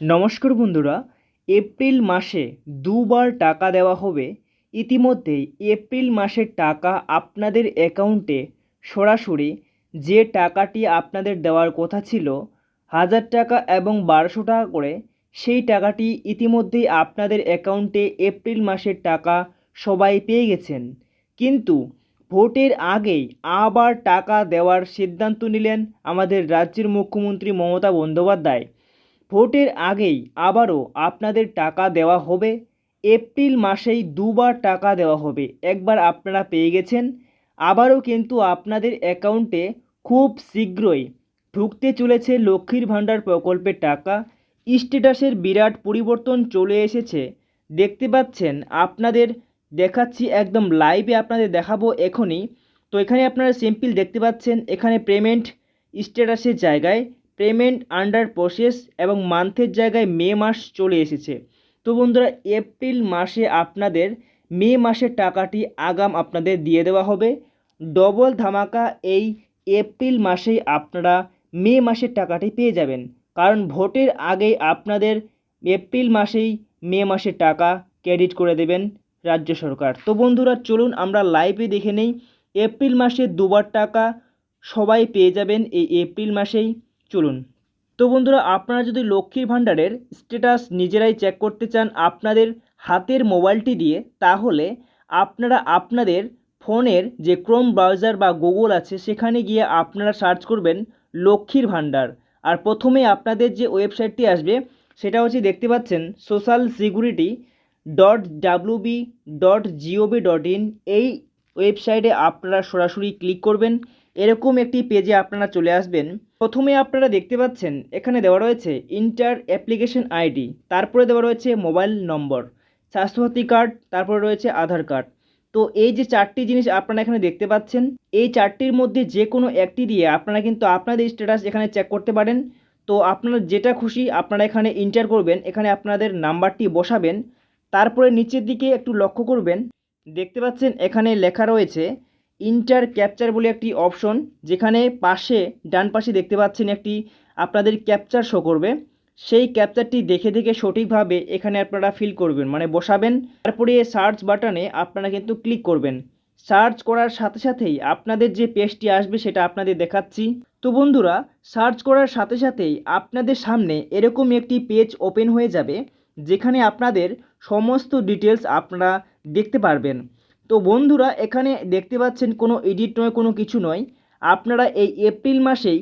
নমস্কার বন্ধুরা, এপ্রিল মাসে দুবার টাকা দেওয়া হবে। ইতিমধ্যেই এপ্রিল মাসের টাকা আপনাদের অ্যাকাউন্টে সরাসরি যে টাকাটি আপনাদের দেওয়ার কথা ছিল, হাজার টাকা এবং বারোশো টাকা করে, সেই টাকাটি ইতিমধ্যেই আপনাদের অ্যাকাউন্টে এপ্রিল মাসের টাকা সবাই পেয়ে গেছেন। কিন্তু ভোটের আগেই আবার টাকা দেওয়ার সিদ্ধান্ত নিলেন আমাদের রাজ্যের মুখ্যমন্ত্রী মমতা বন্দ্যোপাধ্যায়। ভোটের আগেই আবারও আপনাদের টাকা দেওয়া হবে। এপ্রিল মাসেই দুবার টাকা দেওয়া হবে। একবার আপনারা পেয়ে গেছেন। আবারও কিন্তু আপনাদের অ্যাকাউন্টে খুব শীঘ্রই ঢুকতে চলেছে লক্ষ্মীর ভাণ্ডার প্রকল্পের টাকা। স্ট্যাটাসের বিরাট পরিবর্তন চলে এসেছে। দেখতে পাচ্ছেন, আপনাদের দেখাচ্ছি একদম লাইভে আপনাদের দেখাবো এখনই। তো এখানে আপনারা সিম্পল দেখতে পাচ্ছেন, এখানে পেমেন্ট স্ট্যাটাসের জায়গায় পেমেন্ট আন্ডার প্রসেস এবং মান্থের জায়গায় মে মাস চলে এসেছে। তো বন্ধুরা, এপ্রিল মাসে আপনাদের মে মাসের টাকাটি আগাম আপনাদের দিয়ে দেওয়া হবে। ডবল ধামাকা এই এপ্রিল মাসেই আপনারা মে মাসের টাকাটি পেয়ে যাবেন। কারণ ভোটের আগেই আপনাদের এপ্রিল মাসেই মে মাসের টাকা ক্রেডিট করে দেবেন রাজ্য সরকার। তো বন্ধুরা, চলুন আমরা লাইভে দেখে নেই, এপ্রিল মাসে দুবার টাকা সবাই পেয়ে যাবেন এই এপ্রিল মাসেই। চলুন। তো বন্ধুরা, আপনারা যদি লক্ষ্মীর ভাণ্ডারের স্ট্যাটাস নিজেরাই চেক করতে চান আপনাদের হাতের মোবাইলটি দিয়ে, তাহলে আপনারা আপনাদের ফোনের যে ক্রোম ব্রাউজার বা গুগল আছে, সেখানে গিয়ে আপনারা সার্চ করবেন লক্ষ্মীর ভাণ্ডার। আর প্রথমে আপনাদের যে ওয়েবসাইটটি আসবে, সেটা হচ্ছে দেখতে পাচ্ছেন social security dot WB dot GOV dot in এই ওয়েবসাইটে আপনারা সরাসরি ক্লিক করবেন। এরকম একটি পেজে আপনারা চলে আসবেন। প্রথমে আপনারা দেখতে পাচ্ছেন, এখানে দেওয়া রয়েছে ইন্টার অ্যাপ্লিকেশন আইডি তারপরে দেওয়া রয়েছে মোবাইল নম্বর স্বাস্থ্যসাথী কার্ড তারপরে রয়েছে আধার কার্ড তো এই যে চারটি জিনিস আপনারা এখানে দেখতে পাচ্ছেন, এই চারটির মধ্যে যে কোনো একটি দিয়ে আপনারা কিন্তু আপনাদের স্ট্যাটাস এখানে চেক করতে পারেন। তো আপনারা যেটা খুশি আপনারা এখানে ইন্টার করবেন, এখানে আপনাদের নাম্বারটি বসাবেন, তারপরে নিচের দিকে একটু লক্ষ্য করবেন। দেখতে পাচ্ছেন, এখানে লেখা রয়েছে ইন্টার ক্যাপচার বলে একটি অপশন যেখানে পাশে, ডান পাশে দেখতে পাচ্ছেন একটি আপনাদের ক্যাপচার শো করবে। সেই ক্যাপচারটি দেখে দেখে সঠিকভাবে এখানে আপনারা ফিল করবেন মানে বসাবেন। তারপরে সার্চ বাটনে আপনারা কিন্তু ক্লিক করবেন। সার্চ করার সাথে সাথেই আপনাদের যে পেজটি আসবে সেটা আপনাদের দেখাচ্ছি। তো বন্ধুরা সার্চ করার সাথে সাথেই আপনাদের সামনে এরকম একটি পেজ ওপেন হয়ে যাবে, যেখানে আপনাদের সমস্ত ডিটেলস আপনারা দেখতে পারবেন। তো বন্ধুরা, এখানে দেখতে পাচ্ছেন কোনো এডিট নয়, কোনো কিছু নয়। আপনারা এই এপ্রিল মাসেই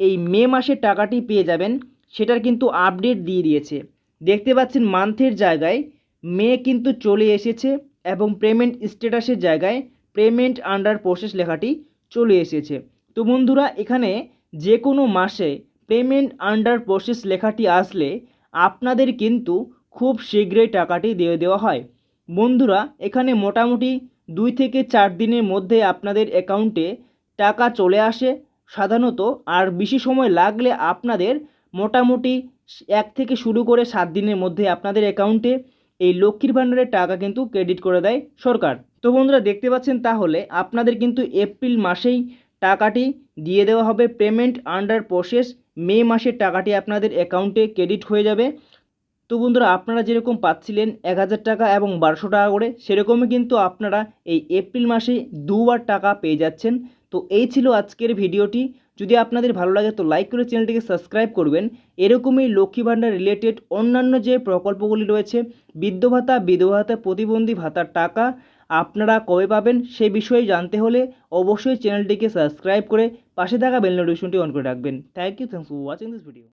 এই মে মাসের টাকাটি পেয়ে যাবেন, সেটার কিন্তু আপডেট দিয়ে দিয়েছে। দেখতে পাচ্ছেন মান্থের জায়গায় মে কিন্তু চলে এসেছে এবং পেমেন্ট স্ট্যাটাসের জায়গায় পেমেন্ট আন্ডার প্রসেস লেখাটি চলে এসেছে। তো বন্ধুরা, এখানে যে কোনো মাসে পেমেন্ট আন্ডার প্রসেস লেখাটি আসলে আপনাদের কিন্তু খুব শীঘ্রই টাকাটি দিয়ে দেওয়া হয়। বন্ধুরা, এখানে মোটামুটি দুই থেকে চার দিনের মধ্যে আপনাদের অ্যাকাউন্টে টাকা চলে আসে সাধারণত, আর বেশি সময় লাগলে আপনাদের মোটামুটি এক থেকে শুরু করে সাত দিনের মধ্যে আপনাদের অ্যাকাউন্টে এই লক্ষ্মীর ভাণ্ডারের টাকা কিন্তু ক্রেডিট করে দেয় সরকার। তো বন্ধুরা, দেখতে পাচ্ছেন তাহলে আপনাদের কিন্তু এপ্রিল মাসেই টাকাটি দিয়ে দেওয়া হবে। পেমেন্ট আন্ডার প্রসেস মে মাসের টাকাটি আপনাদের অ্যাকাউন্টে ক্রেডিট হয়ে যাবে। তো বন্ধুরা, আপনারা যেরকম পাচ্ছিলেন এক হাজার টাকা এবং বারোশো টাকা করে, সেরকমই কিন্তু আপনারা এই এপ্রিল মাসে দুবার টাকা পেয়ে যাচ্ছেন। তো এই ছিল আজকের ভিডিওটি। যদি আপনাদের ভালো লাগে তো লাইক করে চ্যানেলটিকে সাবস্ক্রাইব করবেন। এরকমই লক্ষ্মী ভাণ্ডার রিলেটেড অন্যান্য যে প্রকল্পগুলি রয়েছে, বৃদ্ধ ভাতা, বিধবা ভাতা, প্রতিবন্ধী ভাতার টাকা আপনারা কবে পাবেন সে বিষয়ে জানতে হলে অবশ্যই চ্যানেলটিকে সাবস্ক্রাইব করে পাশে থাকা বেল নোটিফিকেশনটি অন করে রাখবেন। Thank you thanks for watching this video